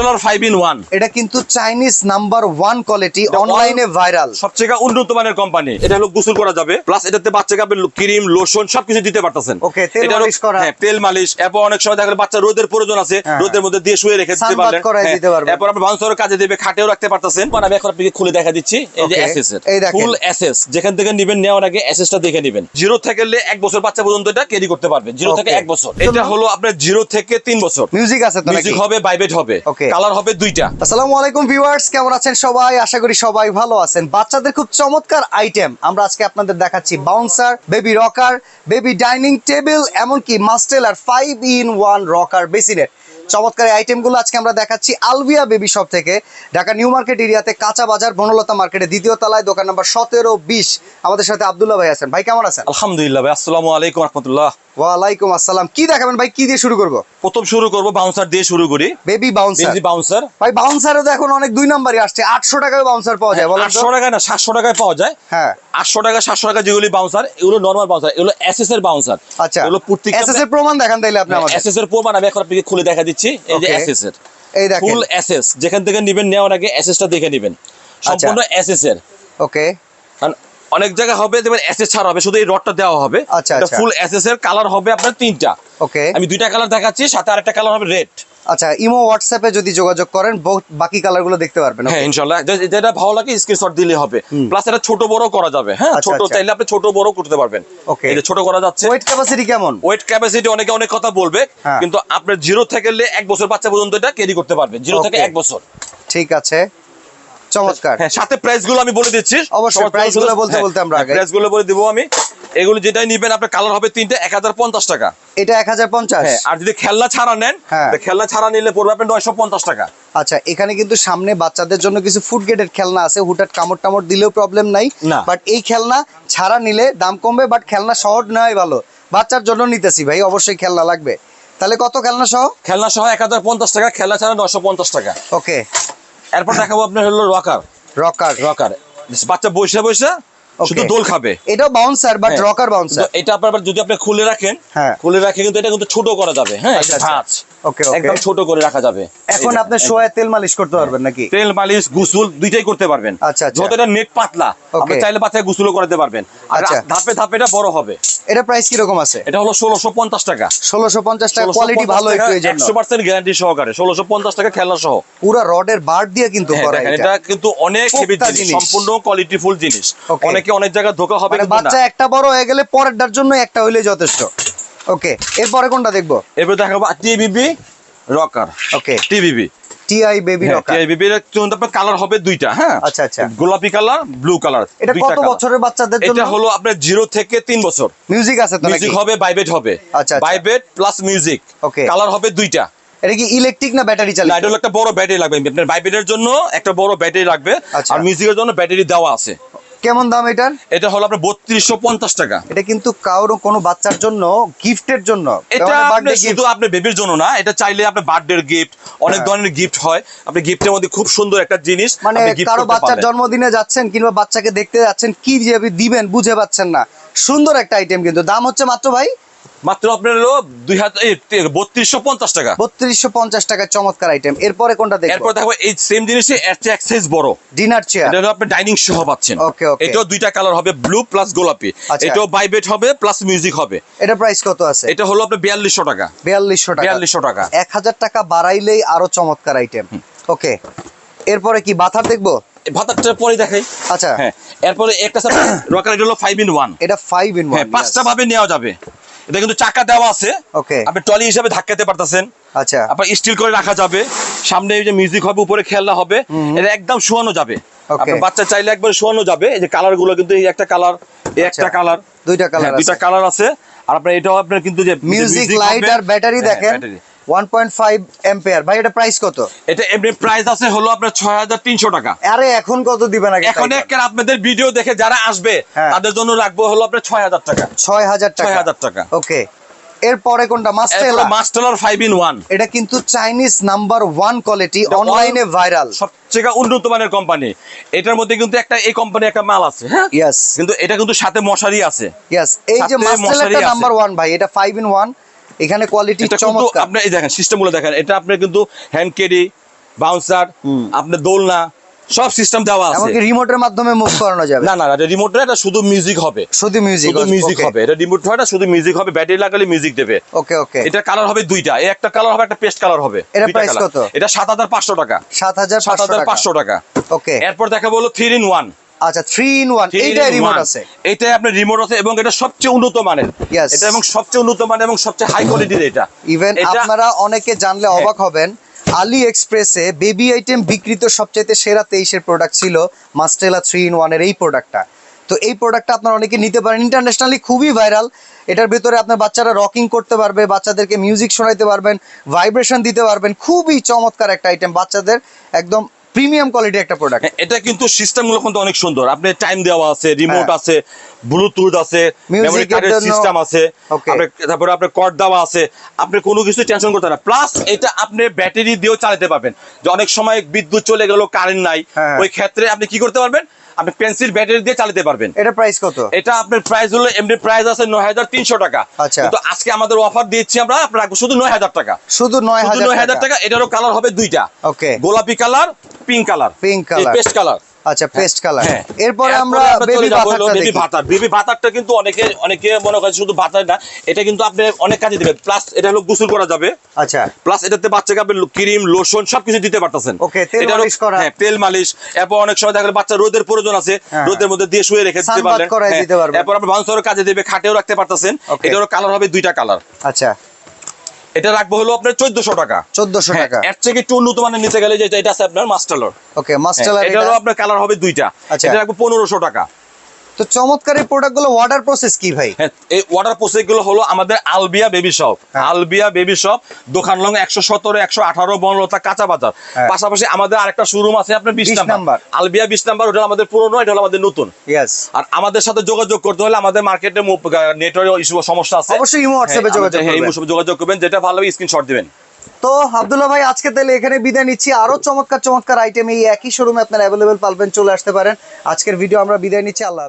Master five in one এটা কিন্তু Chinese number one quality অনলাইনে ভাইরাল সবচেয়ে উন্নত মানের কোম্পানি এটা হলো গোসল করা যাবে। প্লাস এটাতে বাচ্চাকে আপনি ক্রিম লোশন সবকিছু দিতে পারতেছেন। Okay, তেল মালিশ করা। হ্যাঁ তেল মালিশ। এরপর অনেক সময় দেখা বাচ্চা রোদের প্রয়োজন আছে। হ্যাঁ। রোদের মধ্যে দিয়ে শুয়ে রেখে দিতে পারলেন হ্যাঁ, পারবেন। এরপর আপনি বাউন্সারের কাজে দেবে খাটেও রাখতে পারতেছেন। মানে আমি এখন আপনাকে খুলে দেখা দিচ্ছি। এই যে এসএস। ফুল এসএস যেখান থেকে নেবেন নেওয়ার আগে এসএসটা দেখে নেবেন। জিরো থেকে এক বছর বাচ্চা পর্যন্ত এটা ক্যারি করতে পারবে। জিরো থেকে এক বছর। এটা হলো আপনার জিরো থেকে তিন বছর। মিউজিক আছে তো মিউজিক হবে বাইবেট হবে। Okay. কালার হবে দুইটা। আসসালামু আলাইকুম ভিউয়ার্স কেমন আছেন সবাই? আশা করি সবাই ভালো আছেন। বাচ্চাদের খুব চমৎকার আইটেম আমরা আজকে আপনাদের দেখাচ্ছি। Bouncer baby rocker baby dining table এমনকি মাস্টেল আর ফাইভ ইন ওয়ান রকার বেসিনের চমৎকার আইটেমগুলো আজকে আমরা দেখাচ্ছি আলভিয়া বেবি শপ থেকে। ঢাকা নিউ মার্কেট এরিয়াতে কাঁচা বাজার বনলতা মার্কেটে দ্বিতীয় তলায় দোকান নাম্বার সতেরো বিশ। আমাদের সাথে আব্দুল্লাহ ভাই আছেন। ভাই কেমন আছেন? আলহামদুলিল্লাহ ভাই আসসালামু আলাইকুম রহমতুল্লাহ। ওয়ালাইকুম আসসালাম। কি দেখাবেন ভাই? কি দিয়ে শুরু করব? প্রথম শুরু করব বাউন্সার দিয়ে শুরু করি। বেবি বাউন্সার বাউন্সার ভাই বাউন্সারে তো এখন অনেক দুই নাম্বারই আসছে। আটশো টাকায় বাউন্সার পাওয়া যায় বলেন টাকায় না সাতশো টাকায় পাওয়া যায়। হ্যাঁ। আটশো টাকা সাতশো টাকা যেগুলি বাউন্সার এগুলো নর্মাল বাউন্সার এগুলো এসএস এর বাউন্সার আচ্ছা। এগুলো এসএস এর প্রমাণ দেখান তাইলে আপনি আমাদের এসএস এর প্রমাণ আমি এখন আপনাকে খুলে দেখা দিচ্ছি। এই যে এসএস এর। এই দেখেন। ফুল এসএস যেখান থেকে নেবেন নেওয়ার আগে এসএসটা দেখে নেবেন। সম্পূর্ণ এসএস এর। ওকে অনেক জায়গা হবে যেমন এসএস ছাড়া হবে শুধু এই রডটা দেওয়া হবে। আচ্ছা, আচ্ছা। ফুল এসএস এর কালার হবে আপনার তিনটা। ওকে আমি দুইটা কালার দেখাচ্ছি সাথে আরেকটা কালার হবে রেড আচ্ছা ইমো হোয়াটসঅ্যাপে যদি যোগাযোগ করেন বাকি কালারগুলো দেখতে পারবেন হ্যাঁ যে- যেটা ভালো লাগে স্ক্রিনশট দিলে হবে। প্লাস এটা ছোট বড় করা যাবে হ্যাঁ? আচ্ছা, ছোট আচ্ছা। চাইলে আপনি ছোট বড় করতে পারবেন. এই যে ছোট করা যাচ্ছে। ওয়েট ক্যাপাসিটি কেমন? ওয়েট ক্যাপাসিটি অনেকে অনেক কথা বলবে হ্যাঁ। কিন্তু আপনার জিরো থেকে এক বছর বাচ্চা পর্যন্ত এটা ক্যারি করতে পারবে জিরো থেকে. এক বছর। ঠিক আছে। চমৎকার। হ্যাঁ সাথে প্রাইসগুলো আমি বলে দিচ্ছি। অবশ্যই, price গুলো বলতে বলতে আমরা আগাই। প্রাইসগুলো বলে দিব আমি। এগুলো যেটাই নিবেন আপনার কালার হবে তিনটে এক হাজার পঞ্চাশ টাকা। এটা এক হাজার পঞ্চাশ। হ্যাঁ আর যদি খেলনা ছাড়া নেন হ্যাঁ। খেলনা ছাড়া নিলে পড়বে আপনার নয়শো পঞ্চাশ টাকা। আচ্ছা এখানে কিন্তু সামনে বাচ্চাদের জন্য কিছু ফুড গেটের খেলনা আছে হুটার কামড় টামড় দিলেও প্রবলেম নাই। না। বাট এই খেলনা ছাড়া নিলে দাম কমবে বাট খেলনা শহর নেওয়াই ভালো। বাচ্চার জন্য নিতেছি ভাই অবশ্যই খেলনা লাগবে। তাহলে কত খেলনা সহ? খেলনা সহ এক হাজার পঞ্চাশ টাকা খেলনা ছাড়া নয়শো পঞ্চাশ টাকা। ওকে এরপর দেখাবো আপনার হলো রকার রকার রকার বাচ্চা বসে বসে। শুধু দোল খাবে। এটাও বাউন্সার বাট হ্যাঁ। রকার বাউন্সার এটা আপনার যদি আপনি খুলে রাখেন হ্যাঁ। খুলে রাখে কিন্তু এটা কিন্তু ছোট করা যাবে হ্যাঁ আচ্ছা, আচ্ছা। ওকে ওকে একদম ছোট করে রাখা যাবে। এখন আপনি একদম। তেল মালিশ করতে পারবেন নাকি? তেল মালিশ গুসুল দুইটাই করতে পারবেন। আচ্ছা, যতটা নেট পাতলা আপনি চাইলে পাতলা গুসুলও করতে পারবেন। আর আচ্ছা। ধাপে ধাপে এটা বড় হবে। এটা প্রাইস কীরকম আছে? এটা হলো ষোলোশো পঞ্চাশ টাকা। ষোলোশো পঞ্চাশ টাকা কোয়ালিটি ভালো একটু এই জন্য। একশো পার্সেন্ট গ্যারান্টি সহকারে। ষোলোশো পঞ্চাশ টাকা খেলনা সহ। পুরো রডের বার দিয়ে কিন্তু হ্যাঁ, করা এটা। এটা কিন্তু অনেক হেভি জিনিস। সম্পূর্ণ কোয়ালিটি ফুল জিনিস। অনেকে অনেক জায়গায় ধোকা হবে মানে কিন্তু না। বাচ্চা একটা বড় হয়ে গেলে পরেরটার জন্য একটা হইলে যথেষ্ট। ওকে এরপরে কোনটা দেখব? এবার দেখাবো TBB rocker okay TBB TI baby colour হবে দুইটা হ্যাঁ? আচ্ছা, আচ্ছা। গোলাপি কালার ব্লু কালার এটা কত বছরের বাচ্চাদের জন্য? এটা হলো আপনার জিরো থেকে বছর। মিউজিক আছে তো মিউজিক হবে বাইবেট হবে। আচ্ছা, প্লাস মিউজিক ওকে কালার হবে দুইটা। এটা কি ইলেকট্রিক না ব্যাটারি না চালিত এটা একটা বড় ব্যাটারি লাগবে। আপনার বাইবেটের জন্য একটা বড় ব্যাটারি লাগবে। আচ্ছা। আর মিউজিকের জন্য ব্যাটারি দেওয়া আছে। কেমন দাম এটার? এটা হলো আপনার বত্রিশশো পঞ্চাশ টাকা। এটা কিন্তু কারও কোনো বাচ্চার জন্য গিফটের জন্য। এটা শুধু আপনার বেবির জন্য না এটা চাইলে আপনার বার্থডে গিফট অনেক হ্যাঁ। ধরনের গিফট হয়। আপনি গিফটের মধ্যে খুব সুন্দর একটা জিনিস মানে আপনি কারও বাচ্চার জন্মদিনে যাচ্ছেন কিংবা বাচ্চাকে দেখতে যাচ্ছেন কি দিবেন বুঝে পাচ্ছেন না। সুন্দর একটা আইটেম কিন্তু। দাম হচ্ছে মাত্র ভাই মাত্র আপনার হলো দুই হাজার বত্রিশশো পঞ্চাশ টাকা। বত্রিশশো পঞ্চাশ টাকার চমৎকার আইটেম এরপরে কোনটা দেখব? এরপর দেখো এই সেম জিনিসে এক size বড়। ডিনার চেয়ার এটা আপনি ডাইনিং সহ পাচ্ছেন। Okay. এটাও দুইটা কালার হবে ব্লু প্লাস গোলাপি। আচ্ছা। এটাও বাইবেট হবে প্লাস মিউজিক হবে। এটা প্রাইস কত আছে? এটা হলো আপনার বিয়াল্লিশশো টাকা। বিয়াল্লিশশো টাকা। বিয়াল্লিশশো টাকা। এক হাজার টাকা বাড়াইলেই আরও চমৎকার আইটেম ওকে এরপরে কি বাথার দেখব? ভাতারটা পরে দেখাই। আচ্ছা। হ্যাঁ। এরপরে একটা রকার এটা হলো ফাইভ ইন ওয়ান এটা ফাইভ ইন হ্যাঁ ওয়ান পাঁচটা ভাবে নেওয়া যাবে। এটা কিন্তু চাকা দেওয়া আছে। ওকে আপনি টলি হিসাবে ধাক্কাতে পারতেছেন। আচ্ছা। আপনার স্টিল করে রাখা যাবে। সামনে এই যে মিউজিক হবে উপরে খেলনা হবে। এটা একদম শোয়ানো যাবে. বাচ্চা চাইলে একবার শোয়ানো যাবে। এই যে কালারগুলো কিন্তু এই একটা কালার এই একটা আচ্ছা। কালার দুইটা কালার দুইটা কালার আছে। আর আপনার এটাও আপনার কিন্তু যে মিউজিক লাইট আর ব্যাটারি হ্যাঁ, দেখেন। Battery। ওয়ান পয়েন্ট ফাইভ ভাই এটা প্রাইস কত? এটা এমনি প্রাইস আছে হলো আপনার ছয় হাজার তিনশো টাকা। আরে এখন কত দিবেন আগে এখন একের আপনাদের ভিডিও দেখে যারা আসবে হ্যাঁ। তাদের জন্য রাখব হলো আপনার ছয় হাজার টাকা। ছয় হাজার টাকা। ছয় হাজার টাকা। ওকে। এরপরে কোনটা? Mastela master five in one এটা কিন্তু চাইনিজ নাম্বার ওয়ান কোয়ালিটি এটা অনলাইনে ভাইরাল সবচেয়ে উন্নত মানের কোম্পানি এটার মধ্যে কিন্তু একটা এই কোম্পানি একটা মাল আছে হ্যাঁ? ইয়েস কিন্তু এটা কিন্তু সাথে মশারি আছে। ইয়েস এই যে মশারি নাম্বার ওয়ান ভাই এটা ফাইভ ইন ওয়ান এখানে কোয়ালিটি চমৎকার। আপনি এই দেখেন সিস্টেমগুলো দেখেন এটা আপনার কিন্তু হ্যান্ড ক্যারি বাউন্সার আপনার দোলনা সব সিস্টেম দেওয়া আছে। এমনকি রিমোটের মাধ্যমে মুভ করানো যাবে। না না না রিমোট এটা শুধু মিউজিক হবে। শুধু মিউজিক শুধু মিউজিক হবে। এটা রিমোট হয় না শুধু মিউজিক হবে ব্যাটারি লাগালে মিউজিক দেবে। ওকে ওকে এটা কালার হবে দুইটা এই একটা কালার হবে একটা পেস্ট কালার হবে price colour। কত? এটা সাত হাজার পাঁচশো টাকা। সাত হাজার সাত হাজার পাঁচশো পাঁচশো টাকা। ওকে এরপর দেখা বলো থ্রি ইন ওয়ান আচ্ছা থ্রি ইন ওয়ান এইটা রিমোট আছে। এটাই আপনার রিমোট আছে এবং এটা সবচেয়ে উন্নত মানের. এটা এবং সবচেয়ে উন্নত মানের এবং সবচেয়ে হাই কোয়ালিটির এটা। ইভেন হ্যাঁ। আপনারা অনেকে জানলে অবাক হবেন আলি এক্সপ্রেসে বেবি আইটেম বিক্রিত সবচাইতে সেরা তেইশের প্রোডাক্ট ছিল মাস্টেলা থ্রি ইন ওয়ানের এই প্রোডাক্টটা তো এই প্রোডাক্টটা আপনারা অনেকে নিতে পারেন। ইন্টারন্যাশনালি খুবই ভাইরাল এটার ভেতরে আপনার বাচ্চারা রকিং করতে পারবে বাচ্চাদেরকে মিউজিক শোনাইতে পারবেন ভাইব্রেশন দিতে পারবেন। খুবই চমৎকার একটা আইটেম বাচ্চাদের একদম প্রিমিয়াম কোয়ালিটি একটা প্রোডাক্ট এটা কিন্তু সিস্টেমগুলো কিন্তু অনেক সুন্দর। আপনি টাইম দেওয়া আছে রিমোট হ্যাঁ। আছে ব্লুটুথ আছে মেমরি কার্ডের সিস্টেম আছে তারপরে আপনার কর্ড দেওয়া আছে আপনি কোনো কিছু টেনশন করতে না। প্লাস এটা আপনি ব্যাটারি দিয়েও চালাতে পারবেন। যে অনেক সময় বিদ্যুৎ চলে গেল কারেন্ট নাই হ্যাঁ। ওই ক্ষেত্রে আপনি কি করতে পারবেন? আপনি পেন্সিল ব্যাটারি দিয়ে চালাতে পারবেন। এটা প্রাইস কত? এটা আপনার প্রাইস হলো এমনি প্রাইস আছে নয় হাজার তিনশো টাকা। আচ্ছা। কিন্তু আজকে আমাদের অফার দিচ্ছি আমরা আপনার শুধু নয় হাজার টাকা। শুধু নয় শুধু নয় হাজার টাকা। এটারও কালার হবে দুইটা। ওকে গোলাপি colour pink colour pink colour paste colour আচ্ছা পেস্ট কালার হ্যাঁ। এরপরে আমরা বেবি বেবি ভাতার বেবি ভাতারটা কিন্তু অনেকে অনেকে মনে করে শুধু ভাতার না এটা কিন্তু আপনি অনেক কাজে দিবে প্লাস এটা হলো গোসল করা যাবে। আচ্ছা। প্লাস এটাতে বাচ্চাকে আপনি ক্রিম লোশন সবকিছু দিতে পারতেছেন। Okay, তেল মালিশ করা। হ্যাঁ তেল মালিশ। এরপর অনেক সময় দেখা গেলো বাচ্চা রোদের প্রয়োজন আছে। হ্যাঁ। রোদের মধ্যে দিয়ে শুয়ে রেখে দিতে পারলেন। হ্যাঁ। এরপর আপনি বাউন্সারও কাজে দিবে খাটেও রাখতে পারতেছেন. এটারও কালার হবে দুইটা কালার আচ্ছা। এটা রাখব হলো আপনার চোদ্দশো টাকা। চোদ্দশো হ্যাঁ, টাকা। এর থেকে একটু উন্নত মানের নিতে গেলে যেটা এটা আছে আপনার মাস্টারলর ওকে মাস্টার এটারও আপনার কালার হবে দুইটা। আচ্ছা। এটা রাখব পনেরোশো টাকা। তো চমৎকার এই প্রোডাক্টগুলো অর্ডার প্রসেস কি ভাই? হ্যাঁ এই ওয়াটার প্রসেসগুলো হলো আমাদের আলবিয়া বেবি শপ হ্যাঁ। আলবিয়া বেবি শপ দোকান লং একশো সতেরো একশো আঠারো বনলতা কাঁচা বাজার। হ্যাঁ। পাশাপাশি আমাদের আরেকটা শোরুম আছে আপনার বিশ 20 নাম্বার। আলবিয়া বিশ নাম্বার ওটা আমাদের পুরনো এটা হলো আমাদের নতুন। আর আমাদের সাথে যোগাযোগ করতে হলে আমাদের মার্কেটে নেটওয়ার্ক ইস্যু সমস্যা আছে। অবশ্যই ইমো হোয়াটসঅ্যাপে হ্যাঁ, যোগাযোগ হ্যাঁ, করবেন। ইমো যোগাযোগ করবেন যেটা ভালো স্ক্রিনশট দিবেন। তো আব্দুল্লাহ ভাই আজকে তাহলে এখানে বিদায় নিচ্ছি। আরও চমৎকার চমৎকার আইটেম এই একই শোরুমে আপনারা অ্যাভেলেবেল পাবেন চলে আসতে পারেন। আজকের ভিডিও আমরা বিদায় নিচ্ছি আল্লাহ